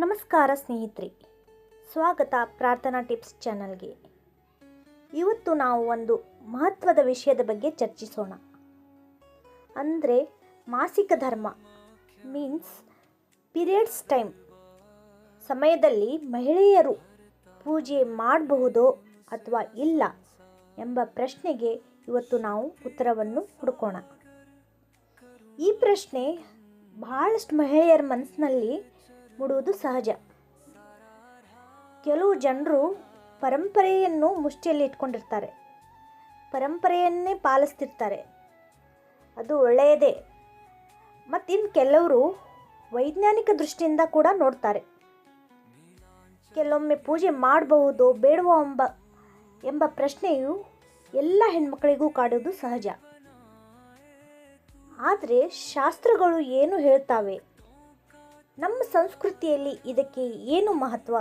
ನಮಸ್ಕಾರ ಸ್ನೇಹಿತರೆ. ಸ್ವಾಗತ ಪ್ರಾರ್ಥನಾ ಟಿಪ್ಸ್ ಚಾನಲ್ಗೆ. ಇವತ್ತು ನಾವು ಒಂದು ಮಹತ್ವದ ವಿಷಯದ ಬಗ್ಗೆ ಚರ್ಚಿಸೋಣ. ಅಂದರೆ ಮಾಸಿಕ ಧರ್ಮ ಮೀನ್ಸ್ ಪೀರಿಯಡ್ಸ್ ಟೈಮ್ ಸಮಯದಲ್ಲಿ ಮಹಿಳೆಯರು ಪೂಜೆ ಮಾಡಬಹುದೋ ಅಥವಾ ಇಲ್ಲ ಎಂಬ ಪ್ರಶ್ನೆಗೆ ಇವತ್ತು ನಾವು ಉತ್ತರವನ್ನು ಹುಡುಕೋಣ. ಈ ಪ್ರಶ್ನೆ ಬಹಳಷ್ಟು ಮಹಿಳೆಯರ ಮನಸ್ಸಿನಲ್ಲಿ ಮೂಡುವುದು ಸಹಜ. ಕೆಲವು ಜನರು ಪರಂಪರೆಯನ್ನು ಮುಷ್ಟಿಯಲ್ಲಿ ಇಟ್ಕೊಂಡಿರ್ತಾರೆ. ಪರಂಪರೆಯನ್ನೇ ಪಾಲಿಸ್ತಿರ್ತಾರೆ. ಅದು ಒಳ್ಳೆಯದೇ. ಮತ್ತು ಇನ್ನು ಕೆಲವರು ವೈಜ್ಞಾನಿಕ ದೃಷ್ಟಿಯಿಂದ ಕೂಡ ನೋಡ್ತಾರೆ. ಕೆಲವೊಮ್ಮೆ ಪೂಜೆ ಮಾಡಬಹುದು ಬೇಡವೋ ಎಂಬ ಎಂಬ ಪ್ರಶ್ನೆಯು ಎಲ್ಲ ಹೆಣ್ಮಕ್ಕಳಿಗೂ ಕಾಡೋದು ಸಹಜ. ಆದರೆ ಶಾಸ್ತ್ರಗಳು ಏನು ಹೇಳ್ತಾವೆ? ನಮ್ಮ ಸಂಸ್ಕೃತಿಯಲ್ಲಿ ಇದಕ್ಕೆ ಏನು ಮಹತ್ವ?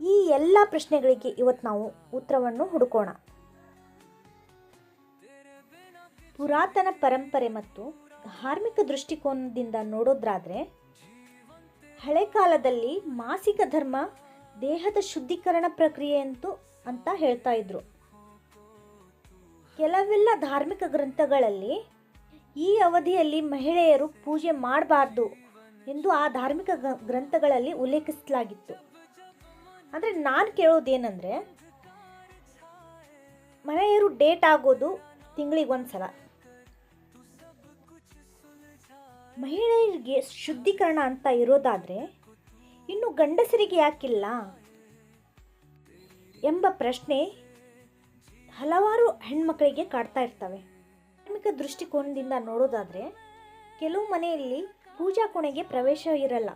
ಈ ಎಲ್ಲ ಪ್ರಶ್ನೆಗಳಿಗೆ ಇವತ್ತು ನಾವು ಉತ್ತರವನ್ನು ಹುಡುಕೋಣ. ಪುರಾತನ ಪರಂಪರೆ ಮತ್ತು ಧಾರ್ಮಿಕ ದೃಷ್ಟಿಕೋನದಿಂದ ನೋಡೋದ್ರಾದ್ರೆ, ಹಳೆ ಕಾಲದಲ್ಲಿ ಮಾಸಿಕ ಧರ್ಮ ದೇಹದ ಶುದ್ಧೀಕರಣ ಪ್ರಕ್ರಿಯೆ ಅಂತೂ ಅಂತ ಹೇಳ್ತಾ ಇದ್ರು. ಕೆಲವೆಲ್ಲ ಧಾರ್ಮಿಕ ಗ್ರಂಥಗಳಲ್ಲಿ ಈ ಅವಧಿಯಲ್ಲಿ ಮಹಿಳೆಯರು ಪೂಜೆ ಮಾಡಬಾರ್ದು ಎಂದು ಆ ಧಾರ್ಮಿಕ ಗ್ರಂಥಗಳಲ್ಲಿ ಉಲ್ಲೇಖಿಸಲಾಗಿತ್ತು. ಅಂದರೆ ನಾನು ಕೇಳೋದೇನೆಂದರೆ ಮಹಿಳೆಯರು ಡೇಟ್ ಆಗೋದು ತಿಂಗಳಿಗೆ ಒಂದು ಸಲ ಮಹಿಳೆಯರಿಗೆ ಶುದ್ಧೀಕರಣ ಅಂತ ಇರೋದಾದರೆ, ಇನ್ನು ಗಂಡಸರಿಗೆ ಯಾಕಿಲ್ಲ? ಎಂಬ ಪ್ರಶ್ನೆ ಹಲವಾರು ಹೆಣ್ಮಕ್ಕಳಿಗೆ ಕಾಡ್ತಾ ಇರ್ತವೆ. ಧಾರ್ಮಿಕ ದೃಷ್ಟಿಕೋನದಿಂದ ನೋಡೋದಾದರೆ, ಕೆಲವು ಮನೆಯಲ್ಲಿ ಪೂಜಾ ಕೋಣೆಗೆ ಪ್ರವೇಶ ಇರಲ್ಲ.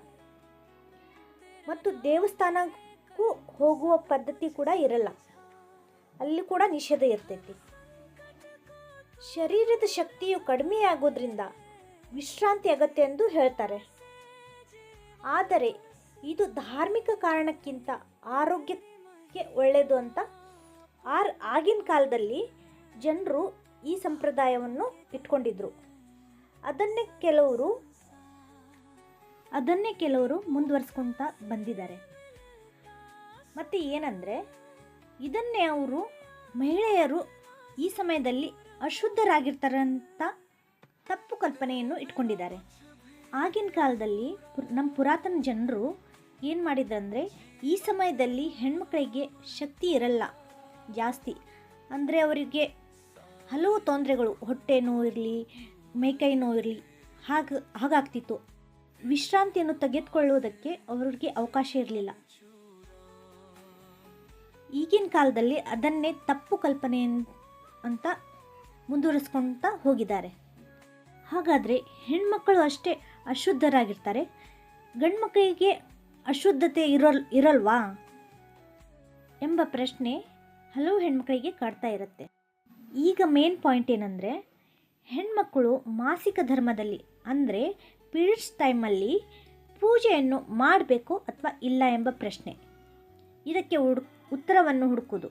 ಮತ್ತು ದೇವಸ್ಥಾನಕ್ಕೂ ಹೋಗುವ ಪದ್ಧತಿ ಕೂಡ ಇರಲ್ಲ. ಅಲ್ಲಿ ಕೂಡ ನಿಷೇಧ ಇರ್ತೈತಿ. ಶರೀರದ ಶಕ್ತಿಯು ಕಡಿಮೆ ಆಗೋದ್ರಿಂದ ವಿಶ್ರಾಂತಿ ಅಗತ್ಯ ಎಂದು ಹೇಳ್ತಾರೆ. ಆದರೆ ಇದು ಧಾರ್ಮಿಕ ಕಾರಣಕ್ಕಿಂತ ಆರೋಗ್ಯಕ್ಕೆ ಒಳ್ಳೆಯದು ಅಂತ ಆರ್ ಆಗಿನ ಕಾಲದಲ್ಲಿ ಜನರು ಈ ಸಂಪ್ರದಾಯವನ್ನು ಇಟ್ಕೊಂಡಿದ್ರು. ಅದನ್ನೇ ಕೆಲವರು ಅದನ್ನೇ ಕೆಲವರು ಮುಂದುವರಿಸ್ಕೊತ ಬಂದಿದ್ದಾರೆ. ಮತ್ತು ಏನಂದರೆ, ಇದನ್ನೇ ಅವರು ಮಹಿಳೆಯರು ಈ ಸಮಯದಲ್ಲಿ ಅಶುದ್ಧರಾಗಿರ್ತಾರಂತ ತಪ್ಪು ಕಲ್ಪನೆಯನ್ನು ಇಟ್ಕೊಂಡಿದ್ದಾರೆ. ಆಗಿನ ಕಾಲದಲ್ಲಿ ನಮ್ಮ ಪುರಾತನ ಜನರು ಏನು ಮಾಡಿದ್ರಂದರೆ, ಈ ಸಮಯದಲ್ಲಿ ಹೆಣ್ಮಕ್ಳಿಗೆ ಶಕ್ತಿ ಇರಲ್ಲ ಜಾಸ್ತಿ. ಅಂದರೆ ಅವರಿಗೆ ಹಲವು ತೊಂದರೆಗಳು, ಹೊಟ್ಟೆ ನೋವು ಇರಲಿ ಮೈಕೈ ನೋವು ಇರಲಿ ಹಾಗೆ, ಹಾಗಾಗ್ತಿತ್ತು. ವಿಶ್ರಾಂತಿಯನ್ನು ತೆಗೆದುಕೊಳ್ಳುವುದಕ್ಕೆ ಅವರಿಗೆ ಅವಕಾಶ ಇರಲಿಲ್ಲ. ಈಗಿನ ಕಾಲದಲ್ಲಿ ಅದನ್ನೇ ತಪ್ಪು ಕಲ್ಪನೆ ಅಂತ ಮುಂದುವರಿಸ್ಕೊಳ್ತಾ ಹೋಗಿದ್ದಾರೆ. ಹಾಗಾದರೆ ಹೆಣ್ಮಕ್ಕಳು ಅಷ್ಟೇ ಅಶುದ್ಧರಾಗಿರ್ತಾರೆ. ಗಂಡ್ಮಕ್ಕಳಿಗೆ ಅಶುದ್ಧತೆ ಇರೋಲ್, ಇರಲ್ವಾ? ಎಂಬ ಪ್ರಶ್ನೆ ಹಲವು ಹೆಣ್ಮಕ್ಕಳಿಗೆ ಕಾಡ್ತಾ ಇರುತ್ತೆ. ಈಗ ಮೇನ್ ಪಾಯಿಂಟ್ ಏನಂದರೆ ಹೆಣ್ಮಕ್ಕಳು ಮಾಸಿಕ ಧರ್ಮದಲ್ಲಿ ಅಂದರೆ ಪೀರಿಯಡ್ಸ್ ಟೈಮಲ್ಲಿ ಪೂಜೆಯನ್ನು ಮಾಡಬೇಕು ಅಥವಾ ಇಲ್ಲ ಎಂಬ ಪ್ರಶ್ನೆ. ಇದಕ್ಕೆ ಹುಡು ಉತ್ತರವನ್ನು ಹುಡುಕುವುದು.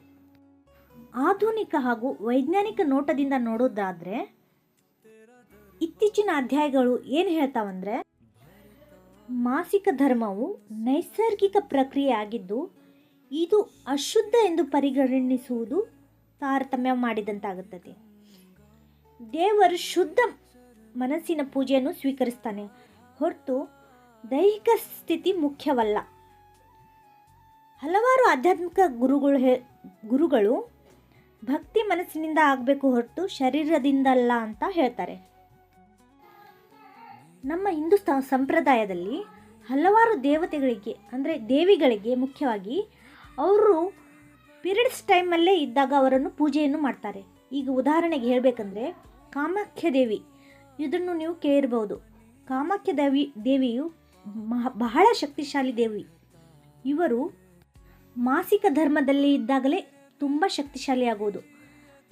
ಆಧುನಿಕ ಹಾಗೂ ವೈಜ್ಞಾನಿಕ ನೋಟದಿಂದ ನೋಡೋದಾದರೆ ಇತ್ತೀಚಿನ ಅಧ್ಯಾಯಗಳು ಏನು ಹೇಳ್ತಾವಂದರೆ, ಮಾಸಿಕ ಧರ್ಮವು ನೈಸರ್ಗಿಕ ಪ್ರಕ್ರಿಯೆ ಆಗಿದ್ದು, ಇದು ಅಶುದ್ಧ ಎಂದು ಪರಿಗಣಿಸುವುದು ತಾರತಮ್ಯ ಮಾಡಿದಂತಾಗುತ್ತದೆ. ದೇವರು ಶುದ್ಧ ಮನಸ್ಸಿನ ಪೂಜೆಯನ್ನು ಸ್ವೀಕರಿಸ್ತಾನೆ. ಹೊರತು ದೈಹಿಕ ಸ್ಥಿತಿ ಮುಖ್ಯವಲ್ಲ. ಹಲವಾರು ಆಧ್ಯಾತ್ಮಿಕ ಗುರುಗಳು ಹೇ, ಗುರುಗಳು ಭಕ್ತಿ ಮನಸ್ಸಿನಿಂದ ಆಗಬೇಕು ಹೊರತು ಶರೀರದಿಂದಲ್ಲ ಅಂತ ಹೇಳ್ತಾರೆ. ನಮ್ಮ ಹಿಂದೂ ಸಂಪ್ರದಾಯದಲ್ಲಿ ಹಲವಾರು ದೇವತೆಗಳಿಗೆ, ಅಂದರೆ ದೇವಿಗಳಿಗೆ ಮುಖ್ಯವಾಗಿ ಅವರು ಪೀರಿಯಡ್ಸ್ ಟೈಮಲ್ಲೇ ಇದ್ದಾಗ ಅವರನ್ನು ಪೂಜೆಯನ್ನು ಮಾಡ್ತಾರೆ. ಈಗ ಉದಾಹರಣೆಗೆ ಹೇಳಬೇಕಂದ್ರೆ ಕಾಮಾಖ್ಯ ದೇವಿ. ಇದನ್ನು ನೀವು ಕೇಳಿರ್ಬೋದು ಕಾಮಾಖ್ಯ ದೇವಿ, ದೇವಿಯು ಬಹಳ ಶಕ್ತಿಶಾಲಿ ದೇವಿ. ಇವರು ಮಾಸಿಕ ಧರ್ಮದಲ್ಲಿ ಇದ್ದಾಗಲೇ ತುಂಬ ಶಕ್ತಿಶಾಲಿಯಾಗುವುದು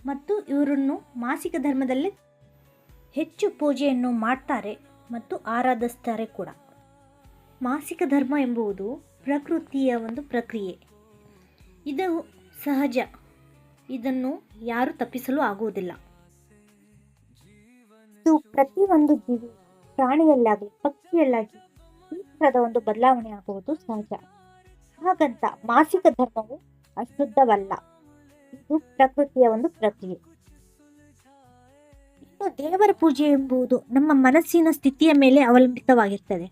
ಮತ್ತು ಇವರನ್ನು ಮಾಸಿಕ ಧರ್ಮದಲ್ಲಿ ಹೆಚ್ಚು ಪೂಜೆಯನ್ನು ಮಾಡ್ತಾರೆ ಮತ್ತು ಆರಾಧಿಸ್ತಾರೆ ಕೂಡ. ಮಾಸಿಕ ಧರ್ಮ ಎಂಬುವುದು ಪ್ರಕೃತಿಯ ಒಂದು ಪ್ರಕ್ರಿಯೆ. ಇದು ಸಹಜ. ಇದನ್ನು ಯಾರು ತಪ್ಪಿಸಲು ಆಗುವುದಿಲ್ಲ. ಇದು ಪ್ರತಿಯೊಂದು ಜೀವಿ, ಪ್ರಾಣಿಯಲ್ಲಾಗಲಿ, ಪಕ್ಷಿಯಲ್ಲಾಗಲಿ ಈ ತರದ ಒಂದು ಬದಲಾವಣೆ ಆಗುವುದು ಸಹಜ. ಹಾಗಂತ ಮಾಸಿಕ ಧರ್ಮವು ಅಶುದ್ಧವಲ್ಲ. ಇದು ಪ್ರಕೃತಿಯ ಒಂದು ಪ್ರಕ್ರಿಯೆ ಇನ್ನು ದೇವರ ಪೂಜೆ ಎಂಬುದು ನಮ್ಮ ಮನಸ್ಸಿನ ಸ್ಥಿತಿಯ ಮೇಲೆ ಅವಲಂಬಿತವಾಗಿರ್ತದೆ.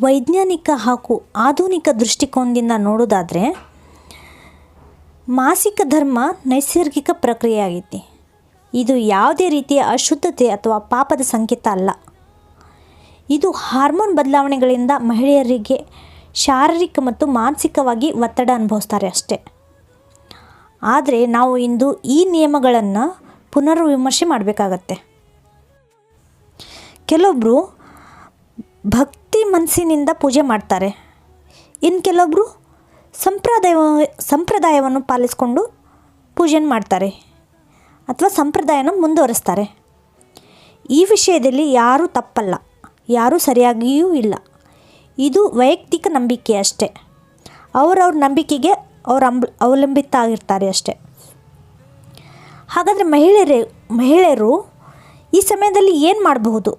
ವೈಜ್ಞಾನಿಕ ಹಾಗೂ ಆಧುನಿಕ ದೃಷ್ಟಿಕೋನದಿಂದ ನೋಡೋದಾದರೆ ಮಾಸಿಕ ಧರ್ಮ ನೈಸರ್ಗಿಕ ಪ್ರಕ್ರಿಯೆಯಾಗೈತಿ ಇದು ಯಾವುದೇ ರೀತಿಯ ಅಶುದ್ಧತೆ ಅಥವಾ ಪಾಪದ ಸಂಕೇತ ಅಲ್ಲ. ಇದು ಹಾರ್ಮೋನ್ ಬದಲಾವಣೆಗಳಿಂದ ಮಹಿಳೆಯರಿಗೆ ಶಾರೀರಿಕ ಮತ್ತು ಮಾನಸಿಕವಾಗಿ ಒತ್ತಡ ಅನುಭವಿಸ್ತಾರೆ ಅಷ್ಟೇ. ಆದರೆ ನಾವು ಇಂದು ಈ ನಿಯಮಗಳನ್ನು ಪುನರ್ವಿಮರ್ಶೆ ಮಾಡಬೇಕಾಗತ್ತೆ. ಕೆಲವೊಬ್ಬರು ಭಕ್ತಿ ಮನಸ್ಸಿನಿಂದ ಪೂಜೆ ಮಾಡ್ತಾರೆ. ಇನ್ನು ಕೆಲವೊಬ್ಬರು ಸಂಪ್ರದಾಯ ಸಂಪ್ರದಾಯವನ್ನು ಪಾಲಿಸಿಕೊಂಡು ಪೂಜೆ ಮಾಡ್ತಾರೆ. ಅಥವಾ ಸಂಪ್ರದಾಯನ ಮುಂದುವರಿಸ್ತಾರೆ. ಈ ವಿಷಯದಲ್ಲಿ ಯಾರೂ ತಪ್ಪಲ್ಲ, ಯಾರೂ ಸರಿಯಾಗಿಯೂ ಇಲ್ಲ. ಇದು ವೈಯಕ್ತಿಕ ನಂಬಿಕೆ ಅಷ್ಟೇ. ಅವರವ್ರ ನಂಬಿಕೆಗೆ ಅವ್ರ ಅಂಬ್, ಅವಲಂಬಿತ ಆಗಿರ್ತಾರೆ ಅಷ್ಟೇ. ಹಾಗಾದರೆ ಮಹಿಳೆಯರೇ, ಮಹಿಳೆಯರು ಈ ಸಮಯದಲ್ಲಿ ಏನು ಮಾಡಬಹುದು?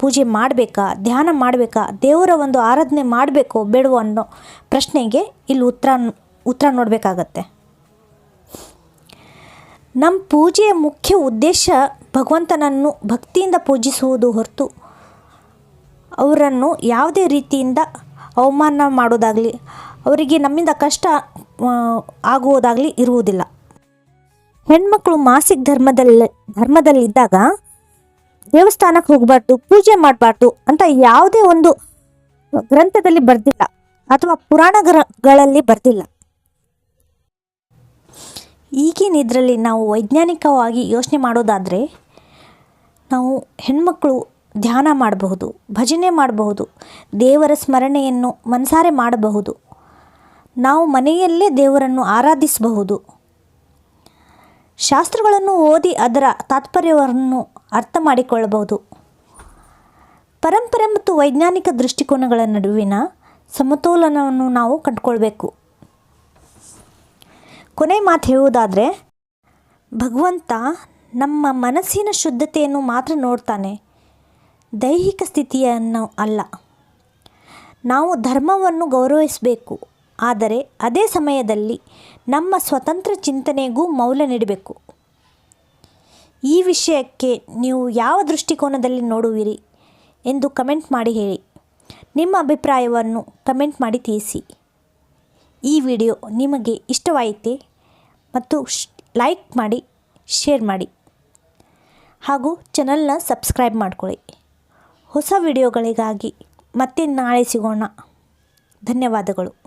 ಪೂಜೆ ಮಾಡಬೇಕಾ? ಧ್ಯಾನ ಮಾಡಬೇಕಾ? ದೇವರ ಒಂದು ಆರಾಧನೆ ಮಾಡಬೇಕೋ ಬೇಡವೋ ಅನ್ನೋ ಪ್ರಶ್ನೆಗೆ ಇಲ್ಲಿ ಉತ್ತರ ಉತ್ತರ ನೋಡಬೇಕಾಗತ್ತೆ. ನಮ್ಮ ಪೂಜೆಯ ಮುಖ್ಯ ಉದ್ದೇಶ ಭಗವಂತನನ್ನು ಭಕ್ತಿಯಿಂದ ಪೂಜಿಸುವುದು ಹೊರತು ಅವರನ್ನು ಯಾವುದೇ ರೀತಿಯಿಂದ ಅವಮಾನ ಮಾಡೋದಾಗಲಿ, ಅವರಿಗೆ ನಮ್ಮಿಂದ ಕಷ್ಟ ಆಗುವುದಾಗಲಿ ಇರುವುದಿಲ್ಲ. ಹೆಣ್ಮಕ್ಳು ಮಾಸಿಕ ಧರ್ಮದಲ್ಲಿ ಧರ್ಮದಲ್ಲಿದ್ದಾಗ ದೇವಸ್ಥಾನಕ್ಕೆ ಹೋಗಬಾರ್ದು, ಪೂಜೆ ಮಾಡಬಾರ್ದು ಅಂತ ಯಾವುದೇ ಒಂದು ಗ್ರಂಥದಲ್ಲಿ ಬರ್ದಿಲ್ಲ ಅಥವಾ ಪುರಾಣಗಳಲ್ಲಿ ಬರ್ದಿಲ್ಲ. ಈಗಿನ ಇದರಲ್ಲಿ ನಾವು ವೈಜ್ಞಾನಿಕವಾಗಿ ಯೋಚನೆ ಮಾಡೋದಾದರೆ ನಾವು ಹೆಣ್ಮಕ್ಕಳು ಧ್ಯಾನ ಮಾಡಬಹುದು, ಭಜನೆ ಮಾಡಬಹುದು, ದೇವರ ಸ್ಮರಣೆಯನ್ನು ಮನಸಾರೆ ಮಾಡಬಹುದು. ನಾವು ಮನೆಯಲ್ಲೇ ದೇವರನ್ನು ಆರಾಧಿಸಬಹುದು. ಶಾಸ್ತ್ರಗಳನ್ನು ಓದಿ ಅದರ ತಾತ್ಪರ್ಯವನ್ನು ಅರ್ಥ ಮಾಡಿಕೊಳ್ಳಬಹುದು. ಪರಂಪರೆ ಮತ್ತು ವೈಜ್ಞಾನಿಕ ದೃಷ್ಟಿಕೋನಗಳ ನಡುವಿನ ಸಮತೋಲನವನ್ನು ನಾವು ಕಂಡುಕೊಳ್ಬೇಕು. ಕೊನೆ ಮಾತು ಹೇಳುವುದಾದರೆ, ಭಗವಂತ ನಮ್ಮ ಮನಸ್ಸಿನ ಶುದ್ಧತೆಯನ್ನು ಮಾತ್ರ ನೋಡ್ತಾನೆ, ದೈಹಿಕ ಸ್ಥಿತಿಯನ್ನು ಅಲ್ಲ. ನಾವು ಧರ್ಮವನ್ನು ಗೌರವಿಸಬೇಕು, ಆದರೆ ಅದೇ ಸಮಯದಲ್ಲಿ ನಮ್ಮ ಸ್ವತಂತ್ರ ಚಿಂತನೆಗೂ ಮೌಲ್ಯ ನೀಡಬೇಕು. ಈ ವಿಷಯಕ್ಕೆ ನೀವು ಯಾವ ದೃಷ್ಟಿಕೋನದಲ್ಲಿ ನೋಡುವಿರಿ ಎಂದು ಕಮೆಂಟ್ ಮಾಡಿ ಹೇಳಿ. ನಿಮ್ಮ ಅಭಿಪ್ರಾಯವನ್ನು ಕಮೆಂಟ್ ಮಾಡಿ ತಿಳಿಸಿ. ಈ ವಿಡಿಯೋ ನಿಮಗೆ ಇಷ್ಟವಾಯಿತೆ ಮತ್ತು ಲೈಕ್ ಮಾಡಿ ಶೇರ್ ಮಾಡಿ. ಹಾಗೂ ಚಾನಲ್ನ ಸಬ್ಸ್ಕ್ರೈಬ್ ಮಾಡಿಕೊಳ್ಳಿ. ಹೊಸ ವಿಡಿಯೋಗಳಿಗಾಗಿ ಮತ್ತೆ ನಾಳೆ ಸಿಗೋಣ. ಧನ್ಯವಾದಗಳು.